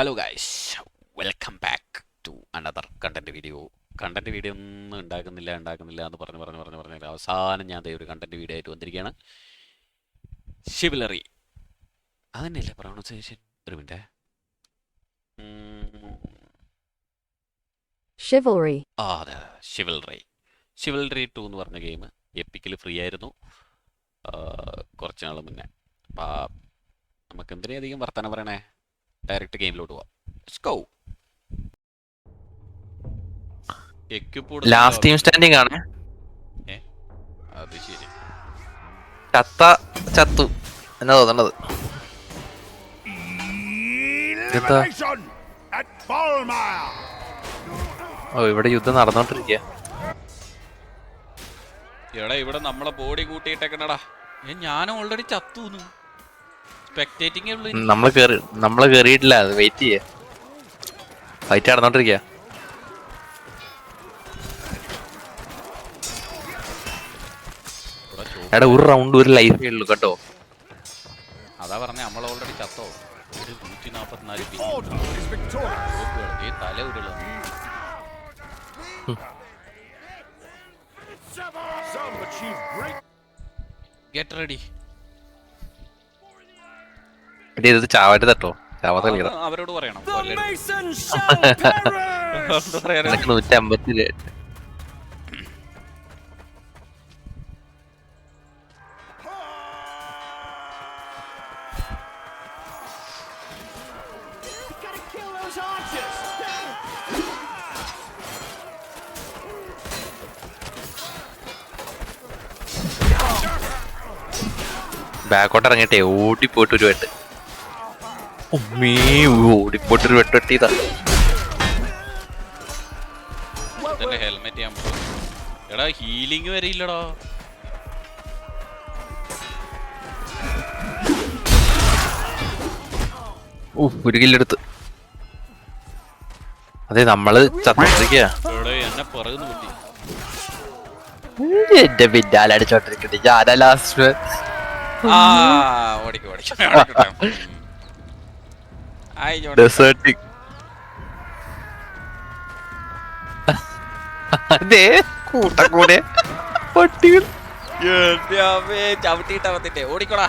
Hello guys welcome back to another content video content video ഒന്നും ഉണ്ടാക്കുന്നില്ല ഉണ്ടാക്കുന്നില്ല എന്ന് പറഞ്ഞ് പറഞ്ഞ് പറഞ്ഞ് പറഞ്ഞ്. അവസാനം ഞാൻ ഒരു കണ്ടന്റ് വീഡിയോ ആയിട്ട് വന്നിരിക്കുകയാണ്. ഷിബിലറി അതന്നെയല്ലേ പ്രൊണൗൺസിയേഷൻ ഒരു മിനിറ്റ് Chivalry. ആ അതെ ഷിവൽറി ഷിവൽറി ടു എന്ന് പറഞ്ഞ ഗെയിം എപ്പിക്കൽ ഫ്രീ ആയിരുന്നു. കുറച്ച് നാൾ മുന്നേ. അപ്പം നമുക്ക് എന്തിനധികം വർത്തമാനം പറയണേ? ഡയറക്റ്റ് ഗെയിമിലോട്ട് പോവാം. സ്കൗ ലാസ്റ്റ് ടീം സ്റ്റാൻഡിംഗ് ആണ്. അത് ശരി. ചത്ത ചത്തു. എന്നാ തോന്നണത്! ഓ ഇവിടെ യുദ്ധം നടന്നോണ്ടിരിക്കുക എടാ ഇവിടെ നമ്മളെ ബോഡി കൂട്ടിയിട്ടേക്കണടാ. ഞാനും ഓൾറെഡി ചത്തൂന്നു. സ്പെക്ടേറ്റിംഗേ നമ്മൾ നമ്മൾ കേറി നമ്മൾ കേറിയിട്ടില്ല അത് വെയിറ്റ് ചെയ്യ. ഫൈറ്റ് നടന്നോണ്ടിരിക്ക. എടാ ഒരു റൗണ്ട് ഒരു ലൈഫേ ഉള്ളൂ കേട്ടോ. അതാ പറഞ്ഞ നമ്മൾ ഓൾറെഡി ചത്തോ? ഒരു നൂറ്റി നാപ്പത്തിനാല് തല ഉരുള. ഗെറ്റ് റെഡി എടീ, ഇത് ചാവാറ്റ് തട്ടോ. ചാവാത്ത കളിക്കണം അവരോട് പറയണം. നൂറ്റി അമ്പത്തി! ബാക്കോട്ട് ഇറങ്ങിട്ടെ ഓടിപ്പോയിട്ട് ഒരു വെട്ട്. ഉമ്മീ തന്നെ ഹെൽമെറ്റ് ഞാൻ എടാ ഹീലിംഗ് വരെ ഇല്ലടാ. ഓ ഒരു കില്ലെടുത്ത് അതെ നമ്മൾ ചത്തോണ്ടിരിക്കുക എന്നെ എന്റെ പിന്നാലടിച്ചോണ്ടിരിക്കട്ടെ ഞാനാ ലാസ്റ്റ് ആ. ഓടിക്കോ ഓടിക്കോ ഓടിക്കോട്ടെ. ഉം. ആയി ജോണി. ഡെസേർട്ടിങ് അതെ കൂട്ടക്കൂടെ പട്ടികൾ എന്റെ അമ്മേ, ചവിട്ടിയിട്ടാ വന്നിട്ടേ ഓടിക്കോടാ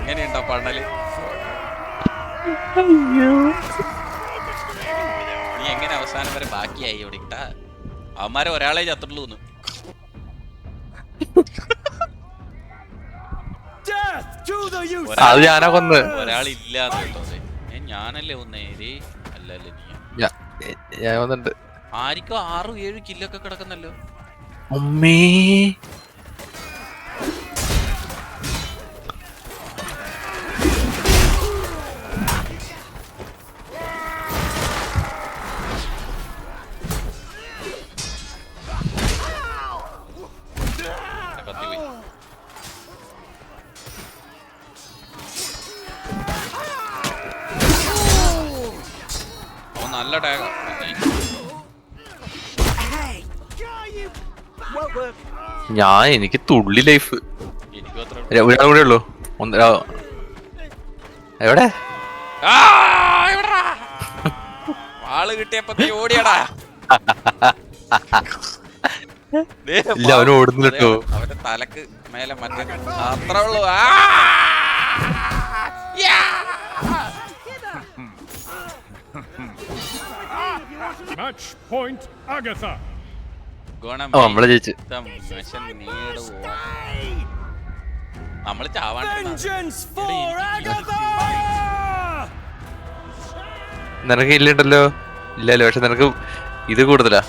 എങ്ങനെയുണ്ടോ അയ്യോ നീ എങ്ങനെ അവസാനം വരെ ബാക്കിയായി ഓടിക്കട്ടാ അവന്മാരെ ഒരാളെ ചത്തുള്ളൂ അത് ഞാനാ കൊന്ന്. ഒരാളില്ലാന്ന് ഏ, ഞാനല്ലേ ഒന്നേ ദേ അല്ലല്ലേ നീ. ഞാൻ വന്നിട്ടുണ്ട്. ആർക്കും ആറും ഏഴും കില്ലൊക്കെ കിടക്കുന്നല്ലോ. അമ്മേ നല്ല ടാഗ് ഞാൻ എനിക്ക് തുള്ളി ലൈഫ് ഒരാൾ കൂടെ ഉള്ളു. ഒന്ന് ആ, എവിടെ? ആൾ കിട്ടിയപ്പോ ഓടിയടാ. ഇല്ല, അവന് ഓടുന്നില്ല അതെ, ട്ടോ. അവന്റെ തലക്ക് മേലെ മറ്റേ അത്രേ ഉള്ളു. ആ! Match point, Agatha! ഓ നമ്മളെ ജയിച്ച്? നമ്മൾ ചാവാണ്ട് Vengeance for Agatha! നിനക്ക് ഇല്ലണ്ടല്ലോ? ഇല്ലല്ലോ പക്ഷെ നിനക്ക് ഇത് കൂടുതലാ.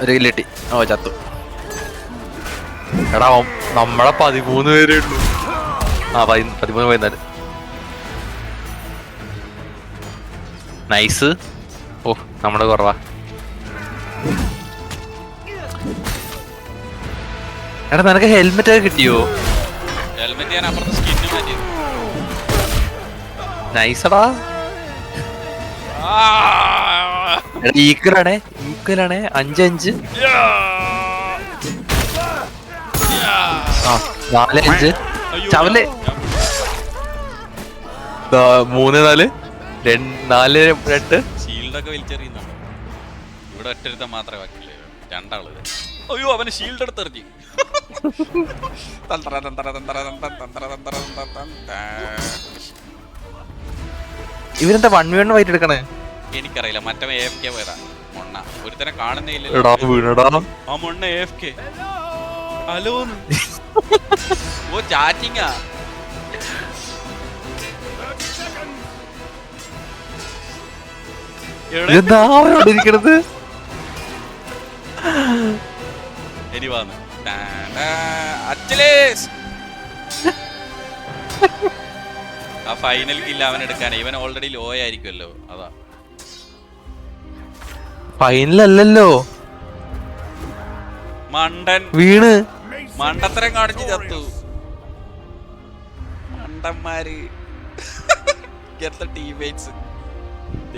ഒരു കില്ലിട്ടി ഓ ചത്തു. എടാ നമ്മളെ പതിമൂന്ന് പേരേ ഉള്ളൂ. ആ പതി- പതിമൂന്ന് പതിനാല് നൈസ് ഓ നമ്മുടെ കുറവാ. എടാ നിനക്ക് ഹെൽമെറ്റ് ഒക്കെ കിട്ടിയോ? ഹെൽമെറ്റ് ഞാൻ അപ്പുറത്തെ സ്കിന്ന് മാറ്റി നൈസടാ ഈക്വലാണേ ഈക്വലാണേ അഞ്ച് അഞ്ച്. നാല് അഞ്ച്. ചവൽ. മൂന്ന് നാല്. നാല് രണ്ട്. ഷീൽഡൊക്കെ വലിച്ചെറിയുന്നു ഇവിടെ ഒറ്റരുത്ത മാത്രമേ ബാക്കിയുള്ളൂ. രണ്ടാൾ അയ്യോ അവന് ഷീൽഡ് എടുത്ത് തന്ത്ര തന്ത്ര തന്ത്ര തന്ത്ര തന്ത്ര തന്ത്ര തന്ത്ര തന്തറ ഇവരെന്താ വൺ വി വൺ വൈറ്റ് എടുക്കണേ? എനിക്കറിയില്ല. മറ്റവൻ എ എഫ് കെ പോയതാ. മൊണ്ണ. ഒരുത്തനെ കാണുന്നേ എടാ ആ മൊണ്ണ എ എഫ് കെ ഹലോ ഓ ചാറ്റിങ്ങാ. ഇതെന്താ അവരോട് ഇരിക്കണത്? എരി വന്ന് അച്ഛലേസ് ആ ഫൈനൽ കില്ല അവൻ എടുക്കാൻ ഇവൻ ഓൾറെഡി ലോ ആയിരിക്കുമല്ലോ അതാ. ഫൈനലല്ലല്ലോ. മണ്ടൻ. വീണ്. മണ്ടത്തരം കാണിച്ച് ചത്തു. മണ്ടന്മാര്. ടീംമേറ്റ്സ്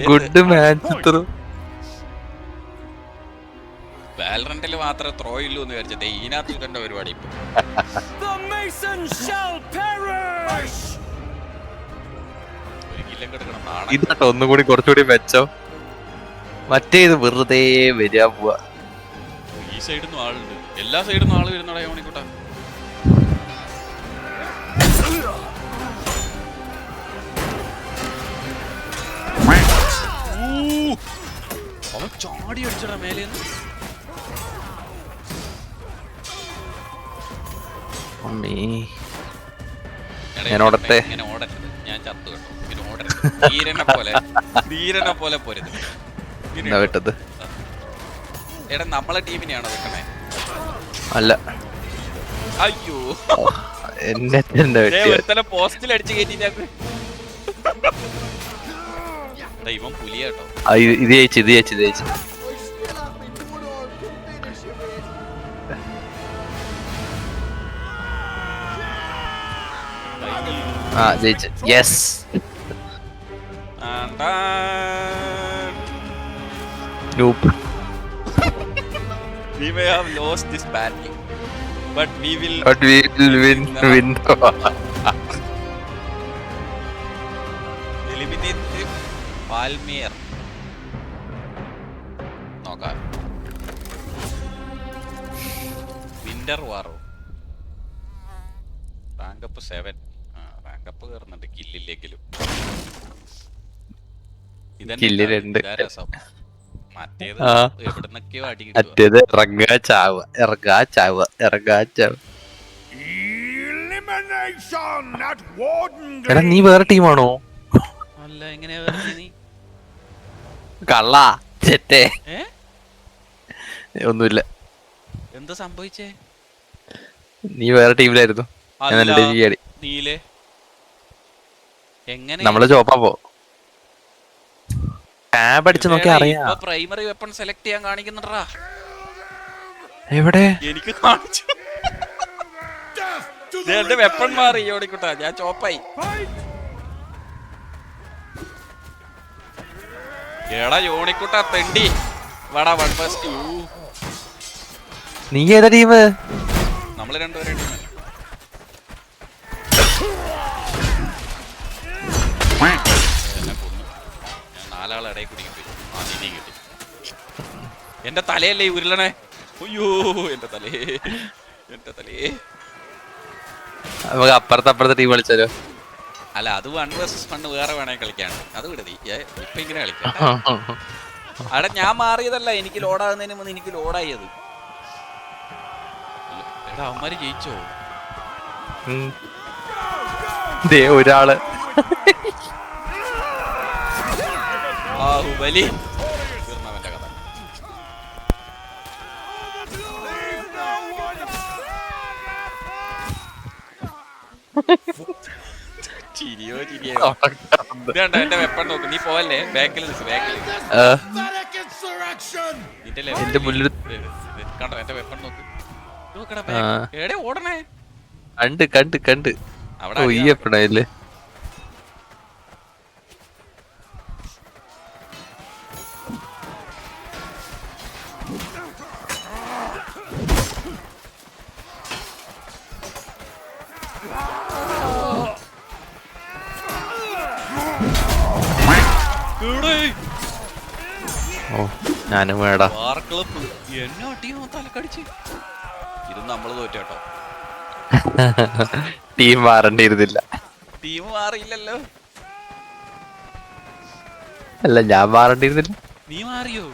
ഗുഡ് മാച്ച് വാലറന്റിൽ മാത്രമേ ത്രോ ഇല്ലൂ എന്ന് വിചാരിച്ചത് ഇതിനകത്ത് ഇതെന്റെ പരിപാടി ഇപ്പൊ. ഒരു കില്ലം എടുക്കണം നാളെ ഇതാട്ടോ ഒന്നുകൂടി കുറച്ചുകൂടി മെച്ചം. മറ്റേ ഇത് വെറുതെ വരിക പോവാ. ഈ സൈഡിൽ നിന്ന് ആളുണ്ട്. എല്ലാ സൈഡിൽ നിന്ന് ആൾ വരുന്നടാ യോണിക്കൂട്ടാ അവൻ ചാടി അടിച്ചടാ മേലെ ഞാൻ ഓടട്ടെ? ഞാൻ ചത്തു കേട്ടോ. ധീരനെ പോലെ. ധീരനെ പോലെ പോരുത്. വിട്ടത് എടാ നമ്മളെ ടീമിനെയാണോ വെക്കണേ? അല്ല. അയ്യോ. എന്നെ ദേ വെട്ടിയത് പോസ്റ്റിൽ അടിച്ച് കയറ്റിട്ട് ഇവൻ പുലിയാട്ടോ ഇത് ചേച്ചി ഇത് ചേച്ചി ഇത് ചേച്ചി ആ ജയിച്ചു. Yes nope We may have lost this battle, but we will. But we will win win eliminate the Palmier. നോക്കാം വിന്റർ വാറോ rank up seven rank up കയറുന്നുണ്ട് കില്ലില്ലെങ്കിലും ഇതന്നെ കില്ല് ഇതാ- രണ്ട്. ഇതാ രസം ചാവ ചാവ ചാവ എടാ നീ വേറെ ടീമാണോ അല്ല നീ കള്ള ഒന്നുമില്ല. എന്താ സംഭവിച്ചേ? നീ വേറെ ടീമിലായിരുന്നു നമ്മൾ ചോപ്പാ പോ. ടാബ് അടിച്ച് നോക്കി അറിയാം. പ്രൈമറി വെപ്പൺ സെലക്ട് ചെയ്യാൻ കാണിക്കുന്നുണ്ടാ എവിടെ? എനിക്ക് കാണിച്ചു. എന്റെ വെപ്പൺ മാറി ഓടിക്കൂട്ടാ. ഞാൻ ചോപ്പായി. എടാ യോണിക്കുട്ട തെണ്ടി വടാ വൺ ഫസ്റ്റ് നീ ഏതാ ടീം നമ്മൾ രണ്ടുപേരും നാലാളെ ഇടയിൽ കുടുങ്ങി പോയി ആ നിധി കിട്ടി എന്റെ തലയല്ലേ ഉരുളണേ? അയ്യോ എന്റെ തലേ എന്റെ തലേ. നമുക്ക് അപ്പുറത്ത് അപ്പുറത്ത് ടീം കളിച്ചാലോ? അല്ല അത് വൺ വേഴ്സസ് വൺ വേറെ വേണേ കളിക്കാണ് അത് വിടതി ഇപ്പൊ ഇങ്ങനെ കളിക്കാം. അവിടെ ഞാൻ മാറിയതല്ല. എനിക്ക് ലോഡാകുന്നതിന് മുൻപ് എനിക്ക് ലോഡായി അത്. എടാ അവന്മാര് ജയിച്ചോ? ദേ ഒരാൾ. ബാഹുബലി. തീർന്നവന്റെ കഥ ചിരിയോ ചിരിയോ ഇതേണ്ട എന്റെ വെപ്പൺ നോക്ക്. നീ പോവല്ലേ? ബാക്കിൽ ബാക്കിൽ നിന്റെ മുന്നിൽ കണ്ടോ എന്റെ വെപ്പൺ നോക്ക്. നോക്കടാ. എടെ ഓടണേ. കണ്ട് കണ്ട് കണ്ട്. അവിടെ ഓ ഞാനും വേടാ. ക്ലബ് എന്നെ അടിയോ തലക്കടിച്ച് ഇത് നമ്മൾ തോറ്റാട്ടോ. ടീം മാറേണ്ടിയിരുന്നില്ല. ടീം മാറിയില്ലല്ലോ. അല്ല ഞാൻ മാറേണ്ടിയിരുന്നില്ല. നീ മാറിയോ?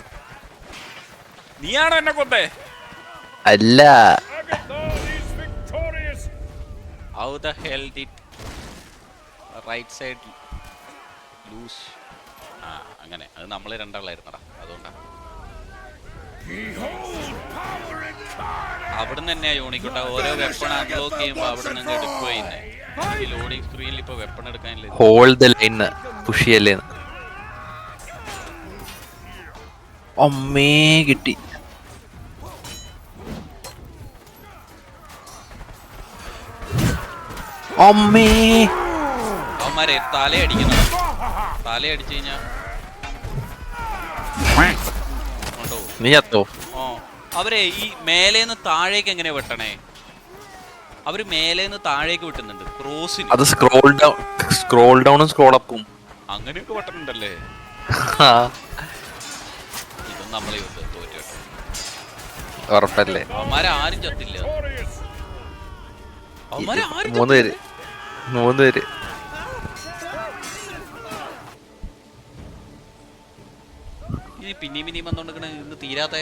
നീയാണോ എന്നെ കൊണ്ടേ അല്ല. How the hell did right side lose ആ അങ്ങനെ. അത് നമ്മൾ രണ്ടാളായിരുന്നടാ. അതുകൊണ്ടാ. അവിടുന്ന് തന്നെയാ യോണിക്കോട്ടെ ഓരോ വെപ്പൺ അൺലോക്ക് ചെയ്യുമ്പോ അവിടെ നിന്ന് എടുക്കുക ഈ ലോഡിംഗ് സ്ക്രീനിൽ ഇപ്പൊ വെപ്പൺ എടുക്കാനില്ല. ഹോൾ ദ ലൈൻ പുഷ് ചെയ്യല്ലേ? അമ്മേ കിട്ടി. അമ്മേ. അവന്മാരെ തലയടിക്കണം തലയടിച്ചു കഴിഞ്ഞാ നീ അത്തോ ഓ അവരെ ഈ മേലേന്ന് താഴേക്ക് എങ്ങനെ വെട്ടണേ? അവർ മേലേന്ന് താഴേക്ക് വെട്ടുന്നുണ്ട് ക്രോസിന്. അത് സ്ക്രോൾ ഡൗൺ സ്ക്രോൾ ഡൗണും സ്ക്രോൾ അപ്പും അങ്ങനെയൊക്കെ വെട്ടണുണ്ടല്ലേ? ഇതും നമ്മളെ തോറ്റു ഉറപ്പല്ലേ? അവന്മാരെ ആരും ചത്തില്ല. അവന്മാരെ ആരും മൂന്ന് പേര്. മൂന്ന് പേര്. ഇനി പിന്നെയും പിന്നെയും വന്നോണ്ടിരിക്കണ. ഇന്ന് തീരാത്തെ?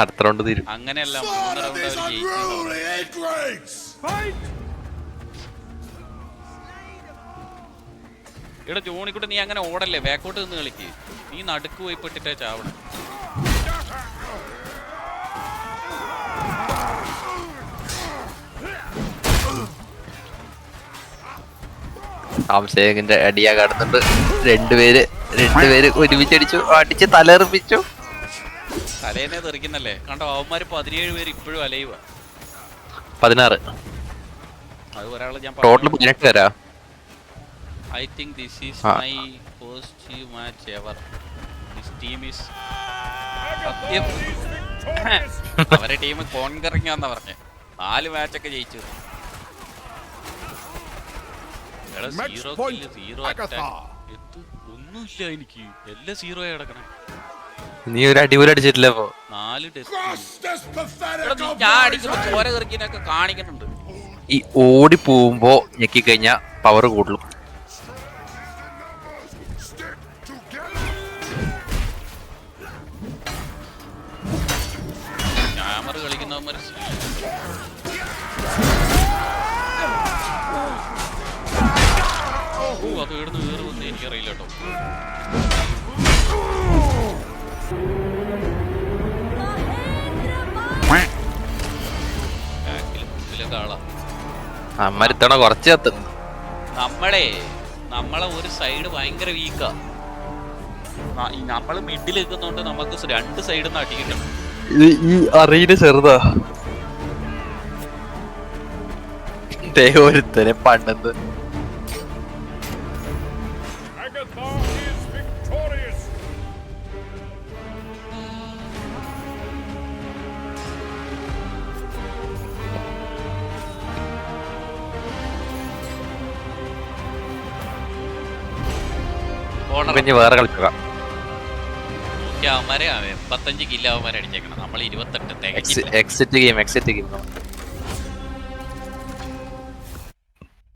അടുത്ത റൗണ്ട് തീരും. അങ്ങനെയല്ല മൂന്ന് റൗണ്ട് അവർ ജയിച്ചു unruly earthlings. Fight. എടാ ജോണിക്കുട്ടി നീ അങ്ങനെ ഓടല്ലേ? ബാക്കോട്ട് നിന്ന് കളിക്ക്. നീ നടുക്ക് പോയി പെട്ടിട്ടേ ചാവണം. അടിയാ കാണുന്നുണ്ട് രണ്ടുപേര് രണ്ടുപേര് ഒരുമിച്ചടിച്ചു. അടിച്ച് തലറിപ്പിച്ചു തലേനെ തെറിക്കുന്നല്ലേ? കണ്ടോ അവന്മാര് പതിനേഴ് പേര് ഇപ്പോഴും അലയുക പതിനാറ്. അത് ഒരാൾ ഞാൻ ടോട്ടൽ പതിനെട്ട് പേരാ? I think this is. My first match ever this team is. അവരെ ടീം കോൺകറിംഗ് ആന്നാ പറഞ്ഞേ. നാല് മാച്ചൊക്കെ ജയിച്ചു. സീറോ സീറോ അറ്റാക്ക് ഒന്നുമില്ല എനിക്ക്. എല്ലാം സീറോ കിടക്കണേ. നീ ഒരു അടിപൊളി അടിച്ചിട്ടില്ല അപ്പൊ? നാല് ഞാൻ അടിക്കുമ്പോ ചോര കറിക്കിനൊക്കെ കാണിക്കുന്നുണ്ട്. ഈ ഓടി പോകുമ്പോ ഞെക്കി കഴിഞ്ഞാ പവർ കൂടും എനിക്കറിയില്ല കേട്ടോ അമ്മരുത്തണ കുറച്ച് കത്ത് നമ്മളെ നമ്മളെ ഒരു സൈഡ് ഭയങ്കര വീക്കാ നമ്മൾ മിഡിൽ നിൽക്കുന്നോണ്ട് നമുക്ക് രണ്ട് സൈഡിൽ നിന്ന് അടിക്കണം ഈ ചെറുതാ. ഒരുത്തരെ ഒരുത്തനെ പണ്ടെന്ന് പിന്നെ വേറെ കളിക്കുക അവന്മാരെ എൺപത്തഞ്ച് കില്ല അവന്മാരെ അടിച്ചേക്കണം നമ്മൾ ഇരുപത്തെട്ട് എക്സിറ്റ് ഗെയിം എക്സിറ്റ് ഗെയിം.